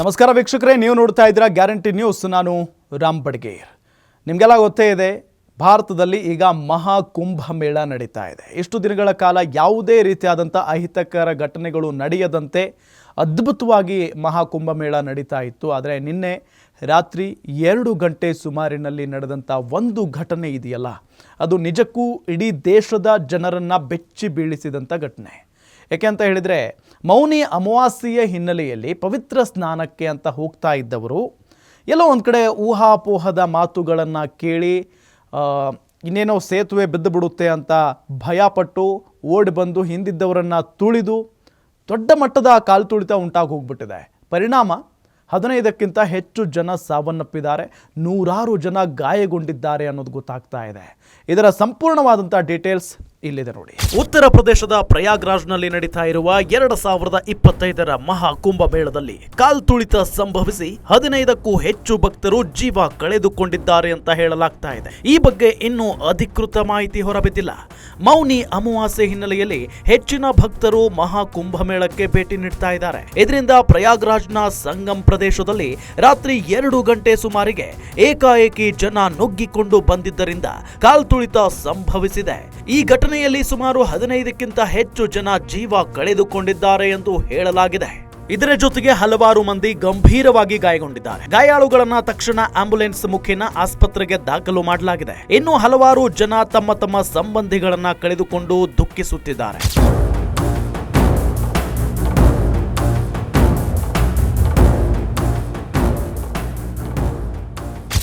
ನಮಸ್ಕಾರ ವೀಕ್ಷಕರೇ, ನೀವು ನೋಡ್ತಾ ಇದ್ದೀರಾ ಗ್ಯಾರಂಟಿ ನ್ಯೂಸ್. ನಾನು ರಾಮ್ ಬಡ್ಗೇರ್. ನಿಮಗೆಲ್ಲ ಗೊತ್ತೇ ಇದೆ, ಭಾರತದಲ್ಲಿ ಈಗ ಮಹಾ ಕುಂಭ ಮೇಳ ನಡೀತಾ ಇದೆ. ಇಷ್ಟು ದಿನಗಳ ಕಾಲ ಯಾವುದೇ ರೀತಿಯಾದಂಥ ಅಹಿತಕರ ಘಟನೆಗಳು ನಡೆಯದಂತೆ ಅದ್ಭುತವಾಗಿ ಮಹಾಕುಂಭ ಮೇಳ ನಡೀತಾ ಇತ್ತು. ಆದರೆ ನಿನ್ನೆ ರಾತ್ರಿ ಎರಡು ಗಂಟೆ ಸುಮಾರಿನಲ್ಲಿ ನಡೆದಂಥ ಒಂದು ಘಟನೆ ಇದೆಯಲ್ಲ, ಅದು ನಿಜಕ್ಕೂ ಇಡೀ ದೇಶದ ಜನರನ್ನು ಬೆಚ್ಚಿ ಬೀಳಿಸಿದಂಥ ಘಟನೆ. ಯಾಕೆ ಅಂತ ಹೇಳಿದರೆ, ಮೌನಿ ಅಮಾವಾಸ್ಯೆಯ ಹಿನ್ನೆಲೆಯಲ್ಲಿ ಪವಿತ್ರ ಸ್ನಾನಕ್ಕೆ ಅಂತ ಹೋಗ್ತಾ ಇದ್ದವರು, ಎಲ್ಲೋ ಒಂದು ಕಡೆ ಊಹಾಪೋಹದ ಮಾತುಗಳನ್ನು ಕೇಳಿ ಇನ್ನೇನೋ ಸೇತುವೆ ಬಿದ್ದು ಬಿಡುತ್ತೆ ಅಂತ ಭಯಪಟ್ಟು ಓಡಿ ಬಂದು ಹಿಂದಿದ್ದವರನ್ನು ತುಳಿದು ದೊಡ್ಡ ಮಟ್ಟದ ಕಾಲು ತುಳಿತ ಉಂಟಾಗಿ ಹೋಗ್ಬಿಟ್ಟಿದೆ. ಪರಿಣಾಮ, ಹದಿನೈದಕ್ಕಿಂತ ಹೆಚ್ಚು ಜನ ಸಾವನ್ನಪ್ಪಿದ್ದಾರೆ, ನೂರಾರು ಜನ ಗಾಯಗೊಂಡಿದ್ದಾರೆ ಅನ್ನೋದು ಗೊತ್ತಾಗ್ತಾ ಇದೆ. ಇದರ ಸಂಪೂರ್ಣವಾದಂಥ ಡೀಟೇಲ್ಸ್ ಇಲ್ಲಿದೆ ನೋಡಿ. ಉತ್ತರ ಪ್ರದೇಶದ ಪ್ರಯಾಗ್ರಾಜ್ನಲ್ಲಿ ನಡೀತಾ ಇರುವ ಎರಡು ಸಾವಿರದ ಇಪ್ಪತ್ತೈದರ ಮಹಾ ಕುಂಭಮೇಳದಲ್ಲಿ ಕಾಲ್ತುಳಿತ ಸಂಭವಿಸಿ ಹದಿನೈದಕ್ಕೂ ಹೆಚ್ಚು ಭಕ್ತರು ಜೀವ ಕಳೆದುಕೊಂಡಿದ್ದಾರೆ ಅಂತ ಹೇಳಲಾಗ್ತಾ ಇದೆ. ಈ ಬಗ್ಗೆ ಇನ್ನೂ ಅಧಿಕೃತ ಮಾಹಿತಿ ಹೊರಬಿದ್ದಿಲ್ಲ. ಮೌನಿ ಅಮಾವಾಸ್ಯೆ ಹಿನ್ನೆಲೆಯಲ್ಲಿ ಹೆಚ್ಚಿನ ಭಕ್ತರು ಮಹಾ ಕುಂಭಮೇಳಕ್ಕೆ ಭೇಟಿ ನೀಡ್ತಾ ಇದ್ದಾರೆ. ಇದರಿಂದ ಪ್ರಯಾಗ್ರಾಜ್ನ ಸಂಗಮ್ ಪ್ರದೇಶದಲ್ಲಿ ರಾತ್ರಿ ಎರಡು ಗಂಟೆ ಸುಮಾರಿಗೆ ಏಕಾಏಕಿ ಜನ ನುಗ್ಗಿಕೊಂಡು ಬಂದಿದ್ದರಿಂದ ಕಾಲ್ತುಳಿತ ಸಂಭವಿಸಿದೆ. ಈ ಘಟನೆಯಲ್ಲಿ ಸುಮಾರು ಹದಿನೈದಕ್ಕಿಂತ ಹೆಚ್ಚು ಜನ ಜೀವ ಕಳೆದುಕೊಂಡಿದ್ದಾರೆ ಎಂದು ಹೇಳಲಾಗಿದೆ. ಇದರ ಜೊತೆಗೆ ಹಲವಾರು ಮಂದಿ ಗಂಭೀರವಾಗಿ ಗಾಯಗೊಂಡಿದ್ದಾರೆ. ಗಾಯಾಳುಗಳನ್ನ ತಕ್ಷಣ ಆಂಬ್ಯುಲೆನ್ಸ್ ಮುಖೇನ ಆಸ್ಪತ್ರೆಗೆ ದಾಖಲು ಮಾಡಲಾಗಿದೆ. ಇನ್ನು ಹಲವಾರು ಜನ ತಮ್ಮ ತಮ್ಮ ಸಂಬಂಧಿಗಳನ್ನ ಕಳೆದುಕೊಂಡು ದುಃಖಿಸುತ್ತಿದ್ದಾರೆ.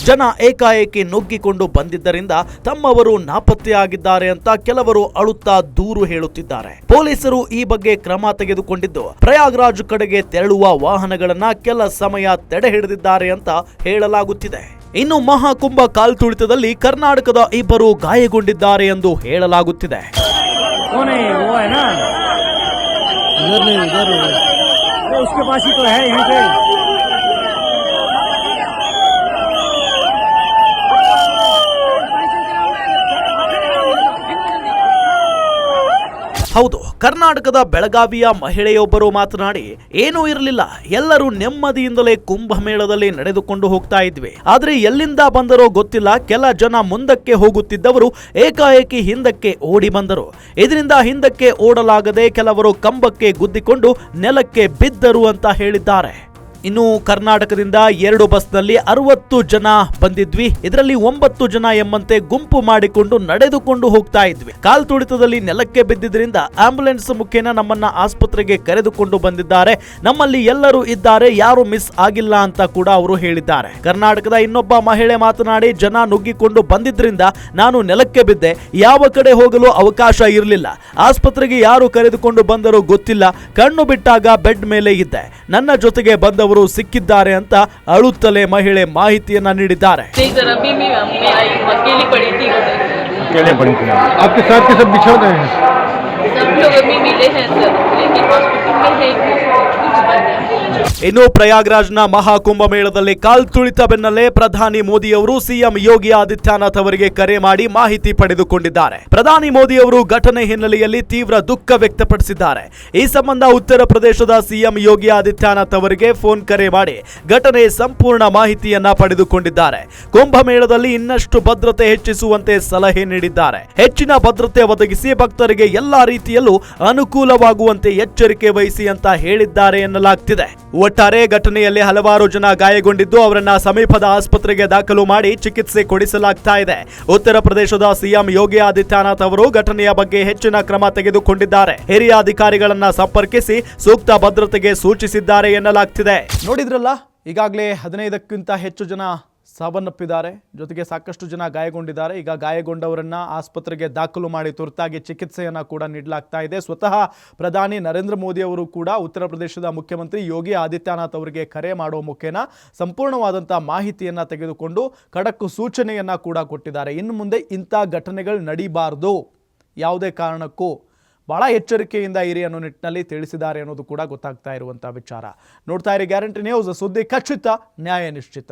ಜನ ಏಕಾಏಕಿ ನುಗ್ಗಿಕೊಂಡು ಬಂದಿದ್ದರಿಂದ ತಮ್ಮವರು ನಾಪತ್ತೆಯಾಗಿದ್ದಾರೆ ಅಂತ ಕೆಲವರು ಅಳುತ್ತಾ ದೂರು ಹೇಳುತ್ತಿದ್ದಾರೆ ಪೊಲೀಸರು ಈ ಬಗ್ಗೆ ಕ್ರಮ ತೆಗೆದುಕೊಂಡಿದ್ದು ಪ್ರಯಾಗ್ರಾಜ್ ಕಡೆಗೆ ತೆರಳುವ ವಾಹನಗಳನ್ನ ಕೆಲ ಸಮಯ ತಡೆ ಹಿಡಿದಿದ್ದಾರೆ ಅಂತ ಹೇಳಲಾಗುತ್ತಿದೆ ಇನ್ನು ಮಹಾಕುಂಭ ಕಾಲ್ತುಳಿತದಲ್ಲಿ ಕರ್ನಾಟಕದ ಇಬ್ಬರು ಗಾಯಗೊಂಡಿದ್ದಾರೆ ಎಂದು ಹೇಳಲಾಗುತ್ತಿದೆ कौन है वो है ना इधर नहीं इधर अरे उसके पास ही तो है यहीं पे ಹೌದು, ಕರ್ನಾಟಕದ ಬೆಳಗಾವಿಯ ಮಹಿಳೆಯೊಬ್ಬರು ಮಾತನಾಡಿ, ಏನೂ ಇರಲಿಲ್ಲ, ಎಲ್ಲರೂ ನೆಮ್ಮದಿಯಿಂದಲೇ ಕುಂಭಮೇಳದಲ್ಲಿ ನಡೆದುಕೊಂಡು ಹೋಗ್ತಾ ಇದ್ವಿ. ಆದ್ರೆ ಎಲ್ಲಿಂದ ಬಂದರೋ ಗೊತ್ತಿಲ್ಲ, ಕೆಲ ಜನ ಮುಂದಕ್ಕೆ ಹೋಗುತ್ತಿದ್ದವರು ಏಕಾಏಕಿ ಹಿಂದಕ್ಕೆ ಓಡಿ ಬಂದರು. ಇದರಿಂದ ಹಿಂದಕ್ಕೆ ಓಡಲಾಗದೆ ಕೆಲವರು ಕಂಬಕ್ಕೆ ಗುದ್ದಿಕೊಂಡು ನೆಲಕ್ಕೆ ಬಿದ್ದರು ಅಂತ ಹೇಳಿದ್ದಾರೆ. ಇನ್ನು ಕರ್ನಾಟಕದಿಂದ ಎರಡು ಬಸ್ನಲ್ಲಿ ಅರವತ್ತು ಜನ ಬಂದಿದ್ವಿ. ಇದರಲ್ಲಿ ಒಂಬತ್ತು ಜನ ಎಂಬಂತೆ ಗುಂಪು ಮಾಡಿಕೊಂಡು ನಡೆದುಕೊಂಡು ಹೋಗ್ತಾ ಇದ್ವಿ. ಕಾಲ್ ತುಳಿತದಲ್ಲಿ ನೆಲಕ್ಕೆ ಬಿದ್ದಿದ್ರಿಂದ ಆಂಬುಲೆನ್ಸ್ ಮುಖೇನ ನಮ್ಮನ್ನ ಆಸ್ಪತ್ರೆಗೆ ಕರೆದುಕೊಂಡು ಬಂದಿದ್ದಾರೆ. ನಮ್ಮಲ್ಲಿ ಎಲ್ಲರೂ ಇದ್ದಾರೆ, ಯಾರು ಮಿಸ್ ಆಗಿಲ್ಲ ಅಂತ ಕೂಡ ಅವರು ಹೇಳಿದ್ದಾರೆ. ಕರ್ನಾಟಕದ ಇನ್ನೊಬ್ಬ ಮಹಿಳೆ ಮಾತನಾಡಿ, ಜನ ನುಗ್ಗಿಕೊಂಡು ಬಂದಿದ್ರಿಂದ ನಾನು ನೆಲಕ್ಕೆ ಬಿದ್ದೆ. ಯಾವ ಕಡೆ ಹೋಗಲು ಅವಕಾಶ ಇರಲಿಲ್ಲ. ಆಸ್ಪತ್ರೆಗೆ ಯಾರು ಕರೆದುಕೊಂಡು ಬಂದರೂ ಗೊತ್ತಿಲ್ಲ. ಕಣ್ಣು ಬಿಟ್ಟಾಗ ಬೆಡ್ ಮೇಲೆ ಇದ್ದೆ. ನನ್ನ ಜೊತೆಗೆ ಬಂದವರು ಸಿಕ್ಕಿದ್ದಾರೆ ಅಂತ ಅಳುತ್ತಲೇ ಮಹಿಳೆ ಮಾಹಿತಿಯನ್ನ ನೀಡಿದ್ದಾರೆ इधर अभी मैं मैं आई हूँ अकेली पड़ी थी उधर अकेले पड़ी थी आपके साथ के सब बिछड़ गए हैं सब लोग अभी मिले हैं सर लेकिन हॉस्पिटल में है कुछ बंद है ಇನ್ನು ಪ್ರಯಾಗ್ರಾಜ್ನ ಮಹಾಕುಂಭ ಮೇಳದಲ್ಲಿ ಕಾಲ್ತುಳಿತ ಬೆನ್ನಲ್ಲೇ ಪ್ರಧಾನಿ ಮೋದಿ ಅವರು ಸಿಎಂ ಯೋಗಿ ಆದಿತ್ಯನಾಥ್ ಅವರಿಗೆ ಕರೆ ಮಾಡಿ ಮಾಹಿತಿ ಪಡೆದುಕೊಂಡಿದ್ದಾರೆ. ಪ್ರಧಾನಿ ಮೋದಿ ಅವರು ಘಟನೆ ಹಿನ್ನೆಲೆಯಲ್ಲಿ ತೀವ್ರ ದುಃಖ ವ್ಯಕ್ತಪಡಿಸಿದ್ದಾರೆ. ಈ ಸಂಬಂಧ ಉತ್ತರ ಪ್ರದೇಶದ ಸಿಎಂ ಯೋಗಿ ಆದಿತ್ಯನಾಥ್ ಅವರಿಗೆ ಫೋನ್ ಕರೆ ಮಾಡಿ ಘಟನೆ ಸಂಪೂರ್ಣ ಮಾಹಿತಿಯನ್ನ ಪಡೆದುಕೊಂಡಿದ್ದಾರೆ. ಕುಂಭಮೇಳದಲ್ಲಿ ಇನ್ನಷ್ಟು ಭದ್ರತೆ ಹೆಚ್ಚಿಸುವಂತೆ ಸಲಹೆ ನೀಡಿದ್ದಾರೆ. ಹೆಚ್ಚಿನ ಭದ್ರತೆ ಒದಗಿಸಿ ಭಕ್ತರಿಗೆ ಎಲ್ಲಾ ರೀತಿಯಲ್ಲೂ ಅನುಕೂಲವಾಗುವಂತೆ ಎಚ್ಚರಿಕೆ ವಹಿಸಿ ಅಂತ ಹೇಳಿದ್ದಾರೆ ಎನ್ನಲಾಗ್ತಿದೆ. ಒಟ್ಟಾರೆ ಘಟನೆಯಲ್ಲಿ ಹಲವಾರು ಜನ ಗಾಯಗೊಂಡಿದ್ದು, ಅವರನ್ನ ಸಮೀಪದ ಆಸ್ಪತ್ರೆಗೆ ದಾಖಲು ಮಾಡಿ ಚಿಕಿತ್ಸೆ ಕೊಡಿಸಲಾಗ್ತಾ ಇದೆ. ಉತ್ತರ ಪ್ರದೇಶದ ಸಿಎಂ ಯೋಗಿ ಆದಿತ್ಯನಾಥ್ ಅವರು ಘಟನೆಯ ಬಗ್ಗೆ ಹೆಚ್ಚಿನ ಕ್ರಮ ತೆಗೆದುಕೊಂಡಿದ್ದಾರೆ. ಹಿರಿಯ ಅಧಿಕಾರಿಗಳನ್ನ ಸಂಪರ್ಕಿಸಿ ಸೂಕ್ತ ಭದ್ರತೆಗೆ ಸೂಚಿಸಿದ್ದಾರೆ ಎನ್ನಲಾಗ್ತಿದೆ. ನೋಡಿದ್ರಲ್ಲ? ಈಗಾಗಲೇ ಹದಿನೈದಕ್ಕಿಂತ ಹೆಚ್ಚು ಜನ ಸಾವನ್ನಪ್ಪಿದ್ದಾರೆ. ಜೊತೆಗೆ ಸಾಕಷ್ಟು ಜನ ಗಾಯಗೊಂಡಿದ್ದಾರೆ. ಈಗ ಗಾಯಗೊಂಡವರನ್ನ ಆಸ್ಪತ್ರೆಗೆ ದಾಖಲು ಮಾಡಿ ತುರ್ತಾಗಿ ಚಿಕಿತ್ಸೆಯನ್ನು ಕೂಡ ನೀಡಲಾಗ್ತಾ ಇದೆ. ಸ್ವತಃ ಪ್ರಧಾನಿ ನರೇಂದ್ರ ಮೋದಿ ಅವರು ಕೂಡ ಉತ್ತರ ಪ್ರದೇಶದ ಮುಖ್ಯಮಂತ್ರಿ ಯೋಗಿ ಆದಿತ್ಯನಾಥ್ ಅವರಿಗೆ ಕರೆ ಮಾಡುವ ಮುಖೇನ ಸಂಪೂರ್ಣವಾದಂಥ ಮಾಹಿತಿಯನ್ನ ತೆಗೆದುಕೊಂಡು ಖಡಕ್ ಸೂಚನೆಯನ್ನ ಕೂಡ ಕೊಟ್ಟಿದ್ದಾರೆ. ಇನ್ನು ಮುಂದೆ ಇಂಥ ಘಟನೆಗಳು ನಡೀಬಾರ್ದು. ಯಾವುದೇ ಕಾರಣಕ್ಕೂ. ಬಹಳ ಎಚ್ಚರಿಕೆಯಿಂದ ಇರಿ ಅನ್ನೋ ನಿಟ್ಟಿನಲ್ಲಿ ತಿಳಿಸಿದ್ದಾರೆ ಅನ್ನೋದು ಕೂಡ ಗೊತ್ತಾಗ್ತಾ ಇರುವಂಥ ವಿಚಾರ. ನೋಡ್ತಾ ಇರಿ ಗ್ಯಾರಂಟಿ ನ್ಯೂಸ್ ಸುದ್ದಿ ಖಚಿತ, ನ್ಯಾಯ ನಿಶ್ಚಿತ.